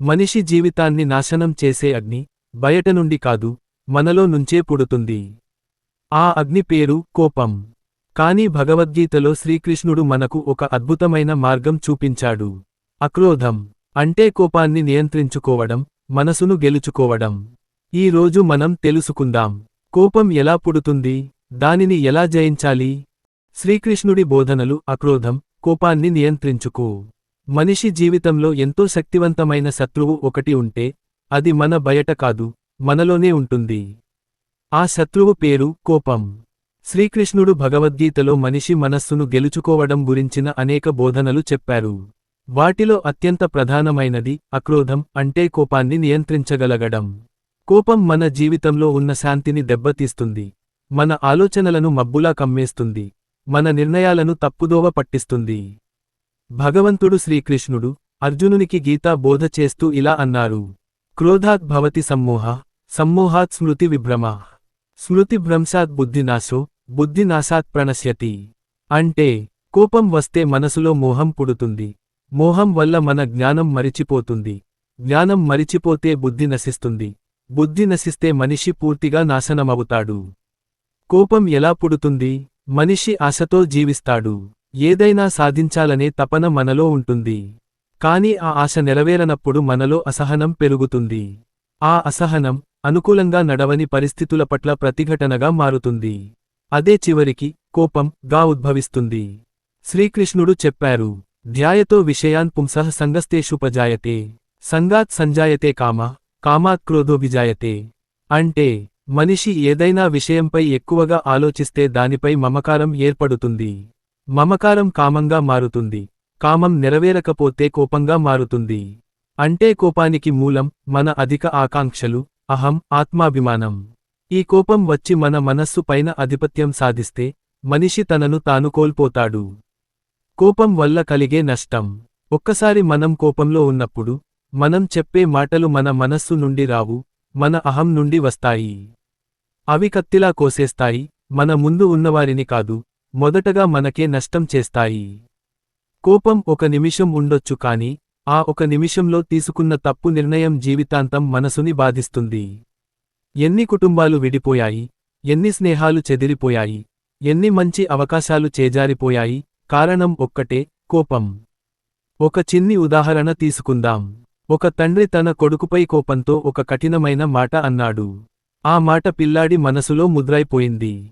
మనిషి జీవితాన్ని నాశనం చేసే అగ్ని బయట నుండి కాదు మనలో నుంచే పుడుతుంది. ఆ అగ్ని పేరు కోపం. కాని భగవద్గీతలో శ్రీకృష్ణుడు మనకు ఒక అద్భుతమైన మార్గం చూపించాడు. అక్రోధం అంటే కోపాన్ని నియంత్రించుకోవడం మనసును గెలుచుకోవడం. ఈ రోజు మనం తెలుసుకుందాం కోపం ఎలా పుడుతుంది దానిని ఎలా జయించాలి? శ్రీకృష్ణుడి బోధనలు అక్రోధం కోపాన్ని నియంత్రించుకో. మనిషి జీవితంలో ఎంతో శక్తివంతమైన శత్రువు ఒకటి ఉంటే అది మన బయట కాదు మనలోనే ఉంటుంది. ఆ శత్రువు పేరు కోపం. శ్రీకృష్ణుడు భగవద్గీతలో మనిషి మనస్సును గెలుచుకోవడం గురించిన అనేక బోధనలు చెప్పారు. వాటిలో అత్యంత ప్రధానమైనది అక్రోధం అంటే కోపాన్ని నియంత్రించగలగడం. కోపం మన జీవితంలో ఉన్న శాంతిని దెబ్బతీస్తుంది. మన ఆలోచనలను మబ్బులా కమ్మేస్తుంది. మన నిర్ణయాలను తప్పుదోవ పట్టిస్తుంది. భగవంతుడు శ్రీకృష్ణుడు అర్జునునికి గీతా బోధ చేస్తూ ఇలా అన్నారు. క్రోధాత్ భవతి సమ్మోహ సమ్మోహాత్ స్మృతి విభ్రమ. స్మృతి భ్రంశాత్ బుద్ధినాశో బుద్ధినాశాత్ ప్రణశ్యతి. అంటే కోపం వస్తే మనసులో మోహం పుడుతుంది. మోహం వల్ల మన జ్ఞానం మరిచిపోతుంది. జ్ఞానం మరిచిపోతే బుద్ధి నశిస్తుంది. బుద్ధి నశిస్తే మనిషి పూర్తిగా నాశనమవుతాడు. కోపం ఎలా పుడుతుంది? మనిషి ఆశతో జీవిస్తాడు. ఏదైనా సాధించాలనే తపన మనలో ఉంటుంది. కాని ఆ ఆశ నెరవేరనప్పుడు మనలో అసహనం పెరుగుతుంది. ఆ అసహనం అనుకూలంగా నడవని పరిస్థితుల పట్ల ప్రతిఘటనగా మారుతుంది. అదే చివరికి కోపం గా ఉద్భవిస్తుంది. శ్రీకృష్ణుడు చెప్పారు ధ్యాయతో విషయాన్ పుంసః సంగస్తేషుపజాయతే సంగాత్ సంజాయతే కామ కామాత్ క్రోధో విజాయతే. అంటే మనిషి ఏదైనా విషయంపై ఎక్కువగా ఆలోచిస్తే దానిపై మమకారం ఏర్పడుతుంది. మమకారం కామంగా మారుతుంది. కామం నెరవేరకపోతే కోపంగా మారుతుంది. అంటే కోపానికి మూలం మన అధిక ఆకాంక్షలు అహం ఆత్మాభిమానం. ఈ కోపం వచ్చి మన మనస్సు పైన ఆధిపత్యం సాధిస్తే మనిషి తనను తాను కోల్పోతాడు. కోపం వల్ల కలిగే నష్టం. ఒక్కసారి మనం కోపంలో ఉన్నప్పుడు మనం చెప్పే మాటలు మన మనస్సు నుండి రావు మన అహం నుండి వస్తాయి. అవి కత్తిలా కోసేస్తాయి మన ముందు ఉన్నవారిని కాదు మొదటగా మనకే నష్టం చేస్తాయి. కోపం ఒక నిమిషం ఉండొచ్చు కాని ఆ ఒక నిమిషంలో తీసుకున్న తప్పు నిర్ణయం జీవితాంతం మనసుని బాధిస్తుంది. ఎన్ని కుటుంబాలు విడిపోయాయి ఎన్ని స్నేహాలు చెదిరిపోయాయి ఎన్ని మంచి అవకాశాలు చేజారిపోయాయి కారణం ఒక్కటే కోపం. ఒక చిన్ని ఉదాహరణ తీసుకుందాం. ఒక తండ్రి తన కొడుకుపై కోపంతో ఒక కఠినమైన మాట అన్నాడు. ఆ మాట పిల్లాడి మనసులో ముద్రైపోయింది.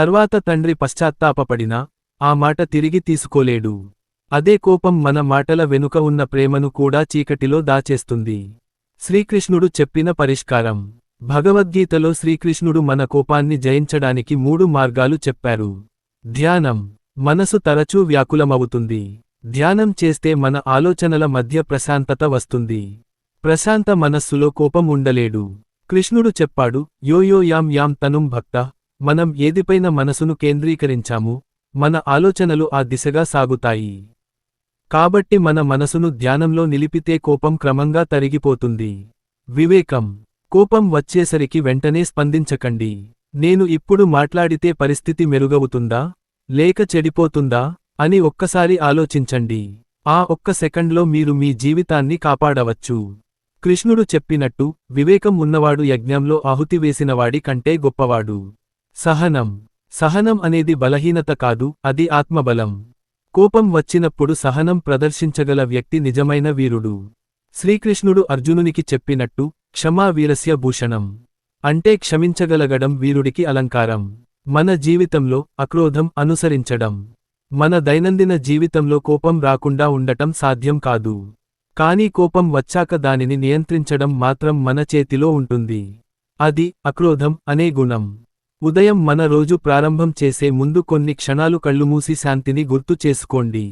తర్వాత తండ్రి పశ్చాత్తాపపడినా ఆ మాట తిరిగి తీసుకోలేడు. అదే కోపం మన మాటల వెనుక ఉన్న ప్రేమను కూడా చీకటిలో దాచేస్తుంది. శ్రీకృష్ణుడు చెప్పిన పరిష్కారం. భగవద్గీతలో శ్రీకృష్ణుడు మన కోపాన్ని జయించడానికి మూడు మార్గాలు చెప్పారు. ధ్యానం. మనసు తరచూ వ్యాకులమవుతుంది. ధ్యానం చేస్తే మన ఆలోచనల మధ్య ప్రశాంతత వస్తుంది. ప్రశాంత మనస్సులో కోపం ఉండలేడు. కృష్ణుడు చెప్పాడు యోయో యాం యాం తనుం భక్త మనం ఏదిపైన మనసును కేంద్రీకరించాము మన ఆలోచనలు ఆ దిశగా సాగుతాయి. కాబట్టి మన మనసును ధ్యానంలో నిలిపితే కోపం క్రమంగా తరిగిపోతుంది. వివేకం. కోపం వచ్చేసరికి వెంటనే స్పందించకండి. నేను ఇప్పుడు మాట్లాడితే పరిస్థితి మెరుగవుతుందా లేక చెడిపోతుందా అని ఒక్కసారి ఆలోచించండి. ఆ ఒక్క సెకండ్లో మీరు మీ జీవితాన్ని కాపాడవచ్చు. కృష్ణుడు చెప్పినట్టు వివేకం ఉన్నవాడు యజ్ఞంలో ఆహుతి వేసినవాడి కంటే గొప్పవాడు. సహనం. సహనం అనేది బలహీనత కాదు అది ఆత్మబలం. కోపం వచ్చినప్పుడు సహనం ప్రదర్శించగల వ్యక్తి నిజమైన వీరుడు. శ్రీకృష్ణుడు అర్జునునికి చెప్పినట్టు క్షమా వీరస్య భూషణం. అంటే క్షమించగలగడం వీరుడికి అలంకారం. మన జీవితంలో అక్రోధం అనుసరించడం. మన దైనందిన జీవితంలో కోపం రాకుండా ఉండటం సాధ్యం కాదు. కానీ కోపం వచ్చాక దానిని నియంత్రించడం మాత్రం మన చేతిలో ఉంటుంది. అది అక్రోధం అనే గుణం. ఉదయం మన రోజు ప్రారంభం చేసే ముందు కొన్ని క్షణాలు కళ్ళుమూసి శాంతిని గుర్తు చేసుకోండి.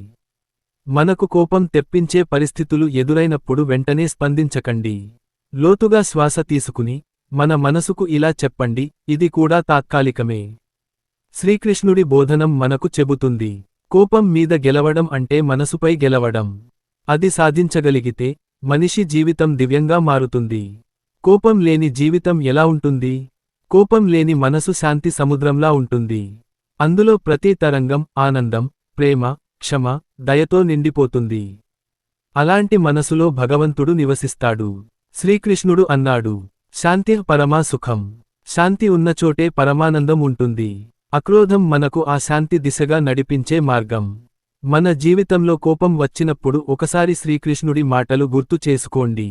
మనకు కోపం తెప్పించే పరిస్థితులు ఎదురైనప్పుడు వెంటనే స్పందించకండి. లోతుగా శ్వాస తీసుకుని మన మనసుకు ఇలా చెప్పండి ఇది కూడా తాత్కాలికమే. శ్రీకృష్ణుడి బోధనం మనకు చెబుతుంది కోపం మీద గెలవడం అంటే మనసుపై గెలవడం. అది సాధించగలిగితే మనిషి జీవితం దివ్యంగా మారుతుంది. కోపం లేని జీవితం ఎలా ఉంటుంది? కోపం లేని మనసు శాంతి సముద్రంలా ఉంటుంది. అందులో ప్రతి తరంగం ఆనందం ప్రేమ క్షమ దయతో నిండిపోతుంది. అలాంటి మనసులో భగవంతుడు నివసిస్తాడు. శ్రీకృష్ణుడు అన్నాడు శాంతి పరమా సుఖం. శాంతి ఉన్నచోటే పరమానందం ఉంటుంది. అక్రోధం మనకు ఆ శాంతి దిశగా నడిపించే మార్గం. మన జీవితంలో కోపం వచ్చినప్పుడు ఒకసారి శ్రీకృష్ణుడి మాటలు గుర్తు చేసుకోండి.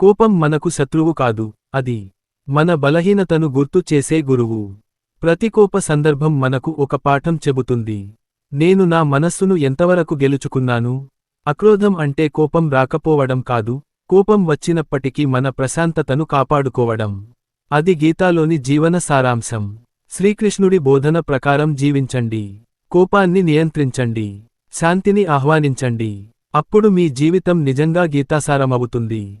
కోపం మనకు శత్రువు కాదు అది మన బలహీనతను గుర్తు చేసే గురువు. ప్రతికోప సందర్భం మనకు ఒక పాఠం చెబుతుంది. నేను నా మనస్సును ఎంతవరకు గెలుచుకున్నాను? అక్రోధం అంటే కోపం రాకపోవడం కాదు కోపం వచ్చినప్పటికీ మన ప్రశాంతతను కాపాడుకోవడం. అది గీతాలోని జీవన సారాంశం. శ్రీకృష్ణుడి బోధన ప్రకారం జీవించండి. కోపాన్ని నియంత్రించండి. శాంతిని ఆహ్వానించండి. అప్పుడు మీ జీవితం నిజంగా గీతాసారమవుతుంది.